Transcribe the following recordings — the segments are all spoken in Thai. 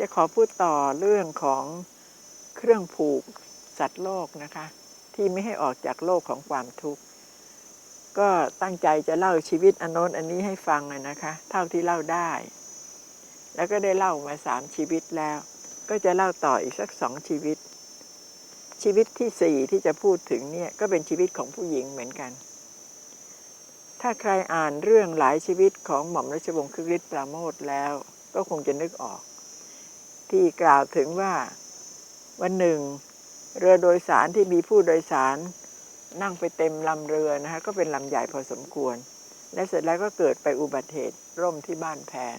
จะขอพูดต่อเรื่องของเครื่องผูกสัตว์โลกนะคะ ที่ไม่ให้ออกจากโลกของความทุกข์ ก็ตั้งใจจะเล่าชีวิตอันโน้นอันนี้ให้ฟังนะคะ เท่าที่เล่าได้ แล้วก็ได้เล่ามาสามชีวิตแล้ว ก็จะเล่าต่ออีกสักสองชีวิต ชีวิตที่สี่ที่จะพูดถึงเนี่ยก็เป็นชีวิตของผู้หญิงเหมือนกัน ถ้าใครอ่านเรื่องหลายชีวิตของหม่อมราชวงศ์คึกฤทธิ์ปราโมทแล้ว ก็คงจะนึกออก ที่กล่าวถึงว่าวันหนึ่ง เรือโดยสารที่มีผู้โดยสารนั่งไปเต็มลำเรือนะคะก็เป็นลำใหญ่พอสมควร และเสร็จแล้วก็เกิดไปอุบัติเหตุร่มที่บ้านแพน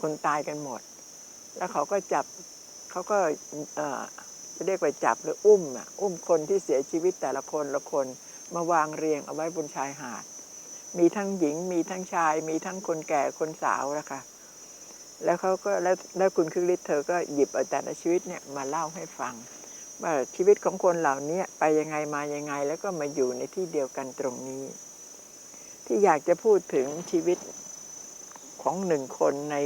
คนตายกันหมด แล้วเขาก็จับเขาก็เอ่อจะเรียกว่าจับหรืออุ้มอะอุ้มคนที่เสียชีวิตแต่ละคนละคนมาวางเรียงเอาไว้บนชายหาด มีทั้งหญิงมีทั้งชาย มีทั้งคนแก่คนสาวนะคะ แล้วเขาก็แล้วแล้วคุณคึกฤทธิ์เธอก็หยิบเอาแต่ละชีวิตเนี่ยมาเล่าให้ฟัง ว่าชีวิตของคนเหล่านี้ไปยังไงมายังไงแล้วก็มาอยู่ในที่เดียวกันตรงนี้ ที่อยากจะพูดถึงชีวิตของหนึ่งคนใน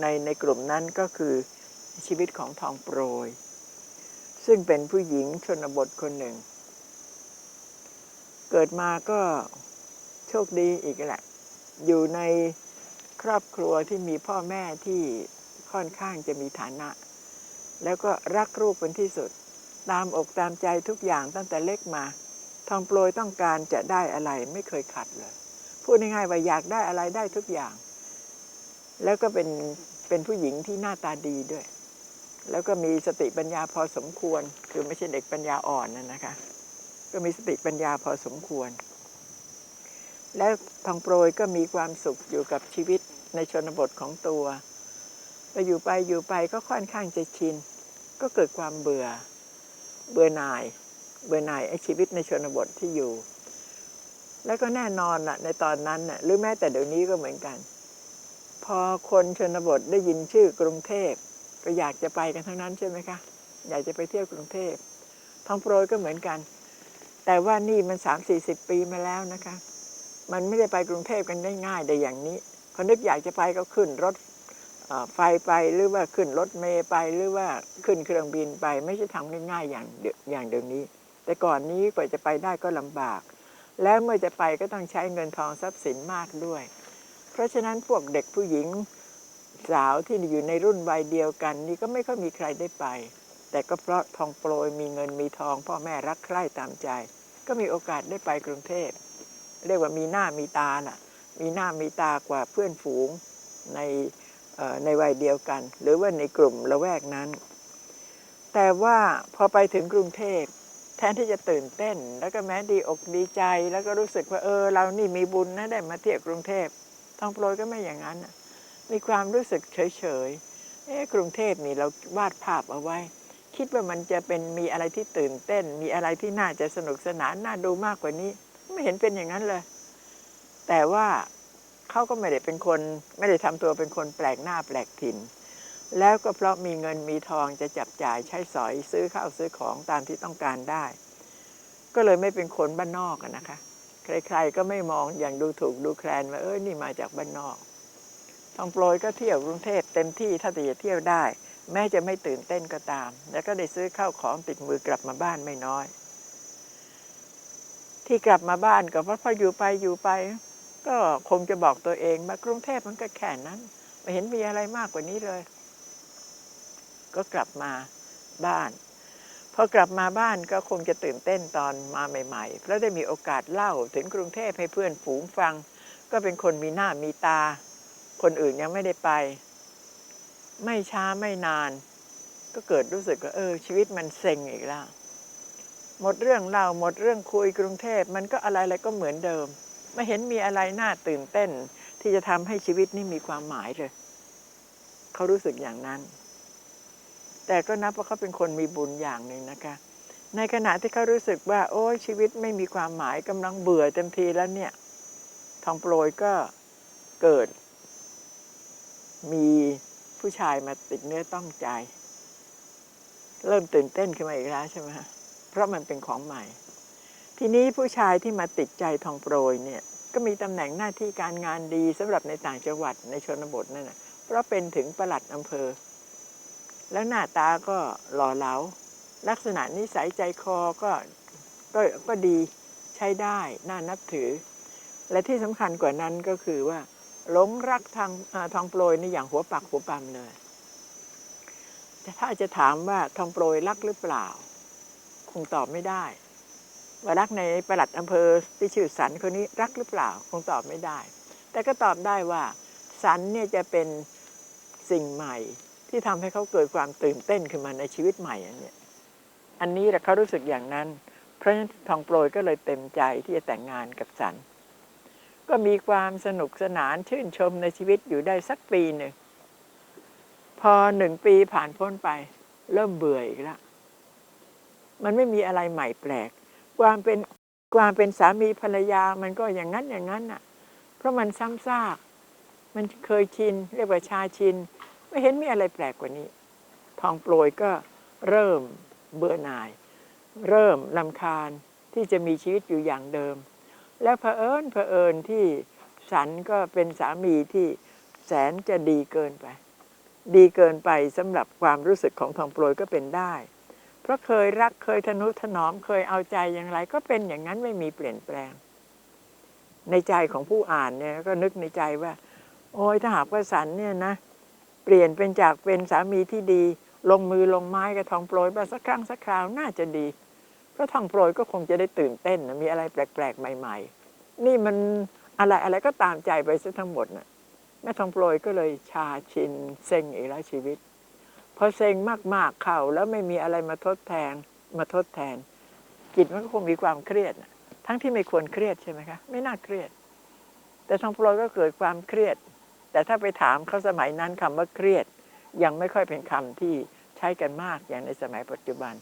ในในกลุ่มนั้นก็คือชีวิตของทองโปรย ซึ่งเป็นผู้หญิงชนบทคนหนึ่ง เกิดมาก็โชคดีอีกแหละ อยู่ใน ครอบครัวที่มีพ่อแม่ที่ค่อนข้างจะมีฐานะ แล้วก็รักลูกเป็นที่สุด ตามอกตามใจทุกอย่างตั้งแต่เล็กมา ทองโปรยต้องการจะได้อะไรไม่เคยขัดเลยพูดง่ายๆว่าอยากได้อะไรได้ทุกอย่าง แล้วก็เป็นเป็นผู้หญิงที่หน้าตาดีด้วย แล้วก็มีสติปัญญาพอสมควร คือไม่ใช่เด็กปัญญาอ่อนนะนะคะ ก็มีสติปัญญาพอสมควร แล้วทองโปรยก็มีความสุขอยู่กับชีวิต ในชนบทของตัวไปอยู่ไปอยู่ไปก็ค่อนข้างจะชิน ก็เกิดความเบื่อ เบื่อหน่าย เบื่อหน่ายไอ้ชีวิตในชนบทที่อยู่ แล้วก็แน่นอนล่ะ ในตอนนั้นน่ะหรือแม้แต่เดี๋ยวนี้ก็เหมือนกัน พอคนชนบทได้ยินชื่อกรุงเทพก็อยากจะไปกันทั้งนั้นใช่ไหมคะอยากจะไปเที่ยวกรุงเทพทองโปรยก็เหมือนกัน แต่ว่านี่มันสามสี่สิบปีมาแล้วนะคะ มันไม่ได้ไปกรุงเทพกันได้ง่ายได้อย่างนี้ พอนึกอยากจะไปก็ขึ้นรถไฟไปหรือว่าขึ้นรถเมย์ไปหรือว่าขึ้นเครื่องบินไป ไม่ใช่ทำง่ายๆอย่างอย่างเดี๋ยวนี้ แต่ก่อนนี้กว่าจะไปได้ก็ลำบาก แล้วเมื่อจะไปก็ต้องใช้เงินทองทรัพย์สินมากด้วย เพราะฉะนั้นพวกเด็กผู้หญิงสาวที่อยู่ในรุ่นวัยเดียวกัน นี่ก็ไม่ค่อยมีใครได้ไป แต่ก็เพราะทองโปรยมีเงินมีทอง พ่อแม่รักใคร่ตามใจ ก็มีโอกาสได้ไปกรุงเทพ เรียกว่ามีหน้ามีตาน่ะ มีหน้ามีตากว่าเพื่อนฝูงในในวัยเดียวกัน หรือว่าในกลุ่มละแวกนั้น แต่ว่าพอไปถึงกรุงเทพแทนที่จะตื่นเต้น แล้วก็แม้ดีอกดีใจ แล้วก็รู้สึกว่าเออ เรานี่มีบุญนะได้มาเที่ยวกรุงเทพทองโปรยก็ไม่อย่างนั้นมีความรู้สึกเฉยๆเอ๊ะกรุงเทพนี่เราวาดภาพเอาไว้ คิดว่ามันจะเป็นมีอะไรที่ตื่นเต้น มีอะไรที่น่าจะสนุกสนานน่าดูมากกว่านี้ ไม่เห็นเป็นอย่างนั้นเลย แต่ว่าเขาก็ไม่ได้เป็นคน ไม่ได้ทำตัวเป็นคนแปลกหน้าแปลกถิ่น แล้วก็เพราะมีเงินมีทองจะจับจ่ายใช้สอยซื้อข้าวซื้อของตามที่ต้องการได้ ก็เลยไม่เป็นคนบ้านนอกนะคะ ใครๆก็ไม่มองอย่างดูถูกดูแคลนว่าเอ้ยนี่มาจากบ้านนอกทองโปรยก็เที่ยวกรุงเทพเต็มที่ถ้าจะเที่ยวได้ แม้จะไม่ตื่นเต้นก็ตาม แล้วก็ได้ซื้อข้าวของติดมือกลับมาบ้านไม่น้อย ที่กลับมาบ้านก็เพราะพออยู่ไปอยู่ไป ก็คงจะบอกตัวเองว่ากรุงเทพมันก็แค่นั้น ไม่เห็นมีอะไรมากกว่านี้เลย ก็กลับมาบ้านพอกลับมาบ้านก็คงจะตื่นเต้นตอนมาใหม่ๆเพราะได้มีโอกาสเล่าถึงกรุงเทพให้เพื่อนฝูงฟัง ก็เป็นคนมีหน้ามีตา คนอื่นยังไม่ได้ไป ไม่ช้าไม่นาน ก็เกิดรู้สึกว่าเออ ชีวิตมันเซ็งอีกแล้วหมดเรื่องเล่าหมดเรื่องคุยกรุงเทพมันก็อะไรอะไรก็เหมือนเดิม ไม่เห็นมีอะไรน่าตื่นเต้น ที่จะทำให้ชีวิตนี่มีความหมายเลย เขารู้สึกอย่างนั้น แต่ก็นับว่าเขาเป็นคนมีบุญอย่างหนึ่งนะคะ ในขณะที่เขารู้สึกว่า โอ้ยชีวิตไม่มีความหมายกำลังเบื่อเต็มทีแล้วเนี่ย ทองโปรยก็เกิด มีผู้ชายมาติดเนื้อต้องใจ เริ่มตื่นเต้นขึ้นมาอีกแล้วใช่ไหมเพราะมันเป็นของใหม่ ทีนี้ผู้ชายที่มาติดใจทองโปรยเนี่ยก็มีตำแหน่งหน้าที่การงานดีสำหรับในต่างจังหวัดในชนบทนั่นนะเพราะเป็นถึงประหลัดอำเภอ แล้วหน้าตาก็หล่อเหลา ลักษณะนิสัยใจคอก็ก็ก็ดีใช้ได้น่านับถือ และที่สำคัญกว่านั้นก็คือว่าหลงรักทางอทองโปรยนี่อย่างหัวปักหัวปั๊มเลยแต่ถ้าจะถามว่าทองโปรยรักหรือเปล่า คงตอบไม่ได้ ว่ารักในประหลัดอำเภอที่ชื่อสันคนนี้รักหรือเปล่าคงตอบไม่ได้ แต่ก็ตอบได้ว่าสันเนี่ยจะเป็นสิ่งใหม่ที่ทำให้เขาเกิดความตื่นเต้นขึ้นมาในชีวิตใหม่อันเนี้ยอันนี้แหละเขารู้สึกอย่างนั้น เพราะฉะนั้นทองโปรยก็เลยเต็มใจที่จะแต่งงานกับสัน ก็มีความสนุกสนานชื่นชมในชีวิตอยู่ได้สักปีหนึ่ง พอหนึ่งปีผ่านพ้นไป เริ่มเบื่ออีกแล้วมันไม่มีอะไรใหม่แปลก ความเป็นความเป็นสามีภรรยามันก็อย่างนั้นอย่างนั้นน่ะ เพราะมันซ้ำซากมันเคยชิน เรียกว่าชาชิน ไม่เห็นมีอะไรแปลกกว่านี้ ทองโปรยก็เริ่มเบื่อหน่าย เริ่มลำคาญที่จะมีชีวิตอยู่อย่างเดิม แล้วเผอิญเผอิญที่สันก็เป็นสามีที่แสนจะดีเกินไป ดีเกินไปสำหรับความรู้สึกของทองโปรยก็เป็นได้ เพราะเคยรักเคยทนุถนอมเคยเอาใจอย่างไร ก็เป็นอย่างนั้นไม่มีเปลี่ยนแปลง ในใจของผู้อ่านเนี่ยก็นึกในใจว่า โอ้ยถ้าหากว่าสันเนี่ยนะ เปลี่ยนเป็นจากเป็นสามีที่ดี ลงมือลงไม้กับทองโปรยบ้าสักครั้งสักคราวน่าจะดีเพราะทองโปรยก็คงจะได้ตื่นเต้นนะมีอะไรแปลกๆ ใหม่ ๆ นี่มันอะไรอะไรก็ตามใจไปซะทั้งหมดนะ่ะแม่ทองโปรยก็เลยชาชินเซ็งอีกแล้วชีวิต พอเซ็งมากๆเข้าแล้วไม่มีอะไรมาทดแทนมาทดแทน จิตมันก็คงมีความเครียดทั้งที่ไม่ควรเครียดใช่ไหมคะไม่น่าเครียด แต่ทองโปรยก็เกิดความเครียด แต่ถ้าไปถามเขาสมัยนั้นคำว่าเครียด ยังไม่ค่อยเป็นคำที่ใช้กันมากอย่างในสมัยปัจจุบัน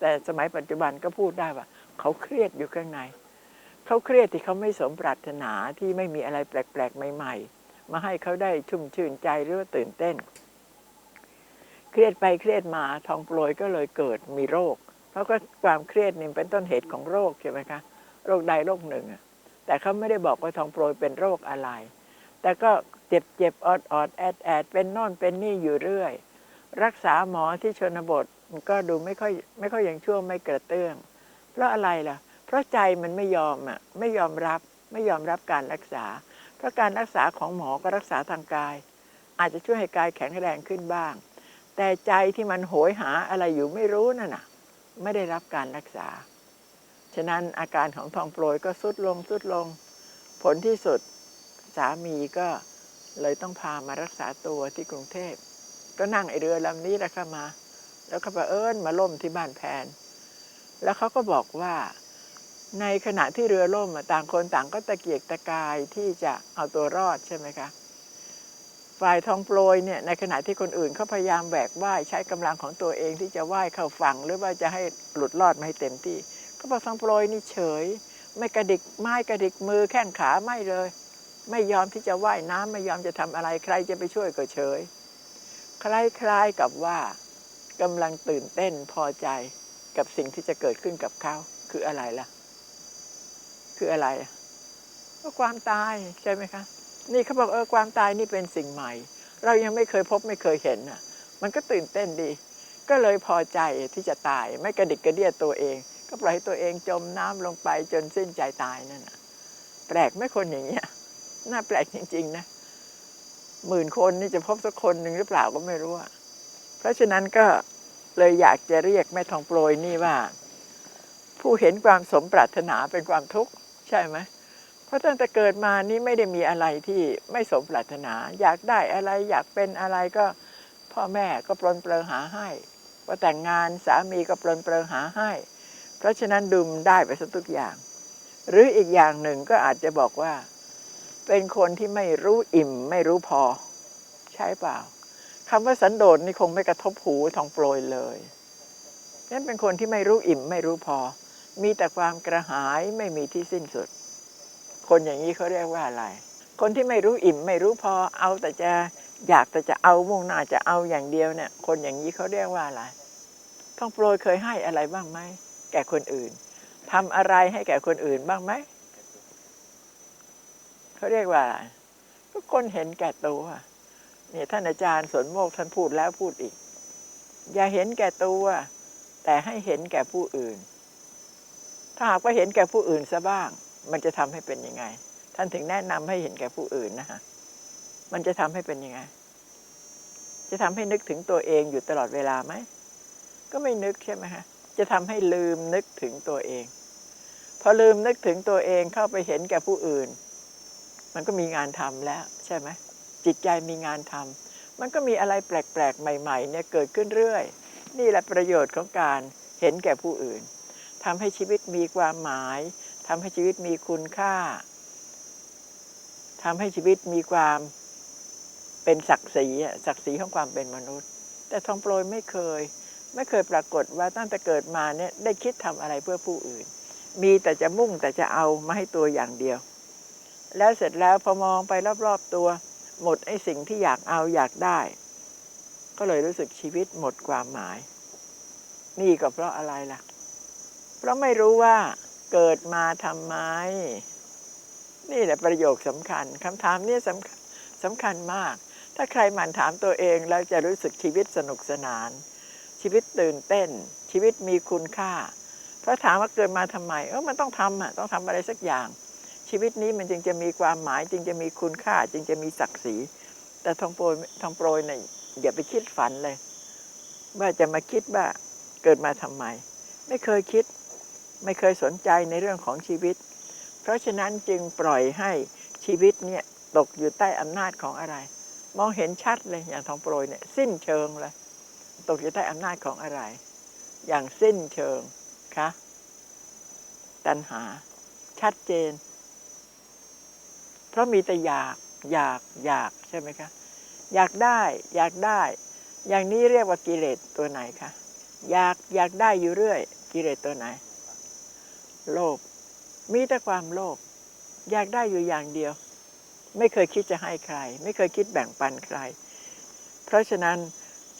แต่สมัยปัจจุบันก็พูดได้ว่า เขาเครียดอยู่ข้างใน เขาเครียดที่เขาไม่สมปรารถนาที่ไม่มีอะไรแปลกๆใหม่ ๆ มาให้เขาได้ชุ่มชื่นใจหรือว่าตื่นเต้น เครียดไปเครียดมาทองโปรยก็เลยเกิดมีโรค เพราะก็ความเครียดนี่เป็นต้นเหตุของโรคใช่ไหมคะโรคใดโรคหนึ่งแต่เขาไม่ได้บอกว่าทองโปรยเป็นโรคอะไร แต่ก็เจ็บเจ็บออดออดแอดแอดเป็นน่นเป็นนี่อยู่เรื่อย รักษาหมอที่ชนบทก็ดูไม่ค่อยไม่ค่อยยังชั่วไม่กระเตื้อง เพราะอะไรล่ะ เพราะใจมันไม่ยอมอะไม่ยอมรับไม่ยอมรับการรักษา เพราะการรักษาของหมอก็รักษาทางกาย อาจจะช่วยให้กายแข็งแรงขึ้นบ้าง แต่ใจที่มันโหยหาอะไรอยู่ไม่รู้นั่นน่ะ ไม่ได้รับการรักษา ฉะนั้นอาการของทองโปรยก็สุดลงสุดลง ผลที่สุดสามีก็เลยต้องพามารักษาตัวที่กรุงเทพ ก็นั่งไอเรือลำนี้แหละค่ะมา แล้วก็ไปเอิญมาล่มที่บ้านแพน แล้วเขาก็บอกว่าในขณะที่เรือล่มต่างคนต่างก็ตะเกียกตะกายที่จะเอาตัวรอดใช่ไหมคะ ฝ่ายทองโปรยเนี่ยในขณะที่คนอื่นเขาพยายามแหวกว่ายใช้กำลังของตัวเองที่จะว่ายเข้าฝั่งหรือว่าจะให้หลุดรอดมาให้เต็มที่ก็บอกทองโปรยนี่เฉย ไม่กระดิกไม้กระดิกมือแข้งขาไม่เลย ไม่ยอมที่จะว่ายน้ำไม่ยอมจะทำอะไรใครจะไปช่วยก็เฉย คล้ายๆกับว่ากำลังตื่นเต้นพอใจกับสิ่งที่จะเกิดขึ้นกับเขาคืออะไรล่ะ คืออะไรก็ความตายใช่ไหมคะ นี่เขาบอกเออความตายนี่เป็นสิ่งใหม่ เรายังไม่เคยพบไม่เคยเห็นน่ะ มันก็ตื่นเต้นดี ก็เลยพอใจที่จะตาย ไม่กระดิกกระเดียตัวเอง ก็ปล่อยตัวเองจมน้ำลงไปจนสิ้นใจตายนั่นน่ะ แปลกไหม่คนอย่างเงี้ยน่าแปลกจริง ๆ นะหมื่นคนนี่จะพบสักคนหนึ่งหรือเปล่าก็ไม่รู้อะเพราะฉะนั้นก็เลยอยากจะเรียกแม่ทองโปรยนี่ว่า ผู้เห็นความสมปรารถนาเป็นความทุกข์ใช่ไหม ราะตั้งแต่เกิดมานี่ไม่ได้มีอะไรที่ไม่สมปรารถนา อยากได้อะไรอยากเป็นอะไรก็พ่อแม่ก็ปลนเปลือหาให้พอแต่งงานสามีก็ปลนเปลือหาให้ เพราะฉะนั้นดุมได้ไปสักทุกอย่าง หรืออีกอย่างหนึ่งก็อาจจะบอกว่า เป็นคนที่ไม่รู้อิ่มไม่รู้พอ ใช่เปล่าคำว่าสันโดษนี่คงไม่กระทบหูทองโปรยเลยนั่นเป็นคนที่ไม่รู้อิ่มไม่รู้พอ มีแต่ความกระหายไม่มีที่สิ้นสุด คนอย่างนี้เขาเรียกว่าอะไร คนที่ไม่รู้อิ่มไม่รู้พอเอาแต่จะอยากแต่จะเอามุ่งหน้าจะเอาอย่างเดียวเนี่ย คนอย่างนี้เขาเรียกว่าอะไรทองโปรยเคยให้อะไรบ้างไหมแก่คนอื่นทำอะไรให้แก่คนอื่นบ้างไหมเขาเรียกว่าอะไรก็คนเห็นแก่ตัวเนี่ยท่านอาจารย์สนโมกท่านพูดแล้วพูดอีก อย่าเห็นแก่ตัว แต่ให้เห็นแก่ผู้อื่น ถ้าหากว่าเห็นแก่ผู้อื่นซะบ้าง มันจะทำให้เป็นยังไง ท่านถึงแนะนำให้เห็นแก่ผู้อื่นนะฮะมันจะทำให้เป็นยังไง จะทำให้นึกถึงตัวเองอยู่ตลอดเวลาไหม ก็ไม่นึกใช่ไหมฮะจะทำให้ลืมนึกถึงตัวเอง พอลืมนึกถึงตัวเองเข้าไปเห็นแก่ผู้อื่น มันก็มีงานทำแล้ว ใช่ไหมจิตใจมีงานทำมันก็มีอะไรแปลกๆใหม่ ๆ เนี่ยเกิดขึ้นเรื่อย นี่แหละประโยชน์ของการเห็นแก่ผู้อื่นทำให้ชีวิตมีความหมาย ทำให้ชีวิตมีคุณค่าทำให้ชีวิตมีความเป็นศักดิ์ศรีอะศักดิ์ศรีของความเป็นมนุษย์ แต่ทองโปรยไม่เคย ไม่เคยปรากฏว่าตั้งแต่เกิดมาเนี่ยได้คิดทำอะไรเพื่อผู้อื่น มีแต่จะมุ่งแต่จะเอามาให้ตัวอย่างเดียว แล้วเสร็จแล้วพอมองไปรอบๆตัว หมดไอ้สิ่งที่อยากเอาอยากได้ ก็เลยรู้สึกชีวิตหมดความหมาย นี่ก็เพราะอะไรล่ะ เพราะไม่รู้ว่า เกิดมาทำไม นี่แหละประโยคสำคัญคำถามนี้สำคัญสำคัญมาก ถ้าใครหมั่นถามตัวเองแล้วจะรู้สึกชีวิตสนุกสนาน ชีวิตตื่นเต้น ชีวิตมีคุณค่า เพราะถามว่าเกิดมาทำไม เออมันต้องทำอะต้องทำอะไรสักอย่าง ชีวิตนี้มันจึงจะมีความหมาย จึงจะมีคุณค่า จึงจะมีศักดิ์ศรี แต่ทองโปรยทองโปรยเนี่ยอย่าไปคิดฝันเลย ว่าจะมาคิดว่าเกิดมาทำไม ไม่เคยคิด ไม่เคยสนใจในเรื่องของชีวิต เพราะฉะนั้นจึงปล่อยให้ชีวิตเนี่ยตกอยู่ใต้อำนาจของอะไร มองเห็นชัดเลยอย่างทองโปรยเนี่ยสิ้นเชิงเลยตกอยู่ใต้อำนาจของอะไร อย่างสิ้นเชิงคะตัณหา ชัดเจน เพราะมีแต่อยากอยากอยากใช่ไหมคะอยากได้อยากได้ อย่างนี้เรียกว่ากิเลสตัวไหนคะอยากอยากได้อยู่เรื่อย กิเลสตัวไหน โลภมีแต่ความโลภอยากได้อยู่อย่างเดียว ไม่เคยคิดจะให้ใคร ไม่เคยคิดแบ่งปันใคร เพราะฉะนั้น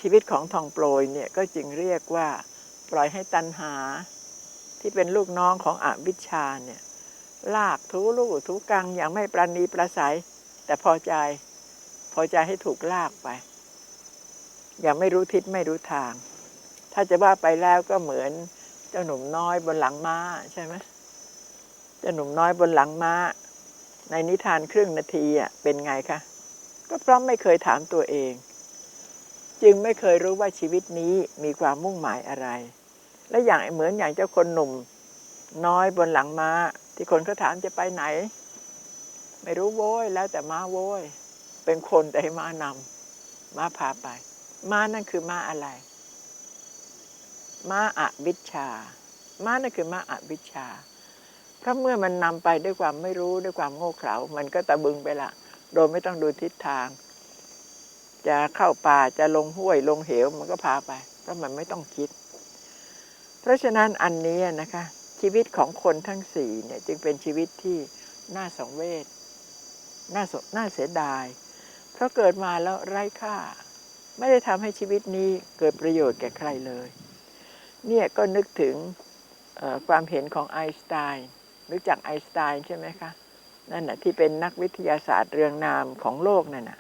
ชีวิตของทองโปรยเนี่ยก็จึงเรียกว่า ปล่อยให้ตัณหา ที่เป็นลูกน้องของอวิชชาเนี่ยลากทูลู่ทูกังอย่างไม่ประนีประสัย แต่พอใจพอใจให้ถูกลากไป อย่างไม่รู้ทิศไม่รู้ทาง ถ้าจะว่าไปแล้วก็เหมือน จ้าหนุ่มน้อยบนหลังม้าใช่ไหมเจ้าหนุ่มน้อยบนหลังม้า ในนิทานครึ่งนาทีอะเป็นไงคะก็เพราะไม่เคยถามตัวเอง จึงไม่เคยรู้ว่าชีวิตนี้มีความมุ่งหมายอะไร และอย่างเหมือนอย่างเจ้าคนหนุ่ม น้อยบนหลังม้า ที่คนเขาถามจะไปไหน ไม่รู้โว้ยแล้วแต่ม้าโว้ยเป็นคนแต่ให้ม้านำม้าพาไป ม้านั่นคือม้าอะไร มาอาวิชชา มานั่นคือมาอาวิชชา เพราะเมื่อมันนำไปด้วยความไม่รู้ด้วยความโง่เขลา มันก็ตะบึงไปละ โดยไม่ต้องดูทิศทาง จะเข้าป่าจะลงห้วยลงเหวมันก็พาไป เพราะมันไม่ต้องคิด เพราะฉะนั้นอันนี้นะคะ ชีวิตของคนทั้งสี่เนี่ยจึงเป็นชีวิตที่น่าสังเวชน่าสน่าเสียดาย เพราะเกิดมาแล้วไร้ค่า ไม่ได้ทำให้ชีวิตนี้เกิดประโยชน์แก่ใครเลย เนี่ยก็นึกถึงความเห็นของไอน์สไตน์รู้จักไอน์สไตน์ใช่ไหมคะ นั่นแหะที่เป็นนักวิทยาศาสตร์เรืองนามของโลกนั่นน่ะ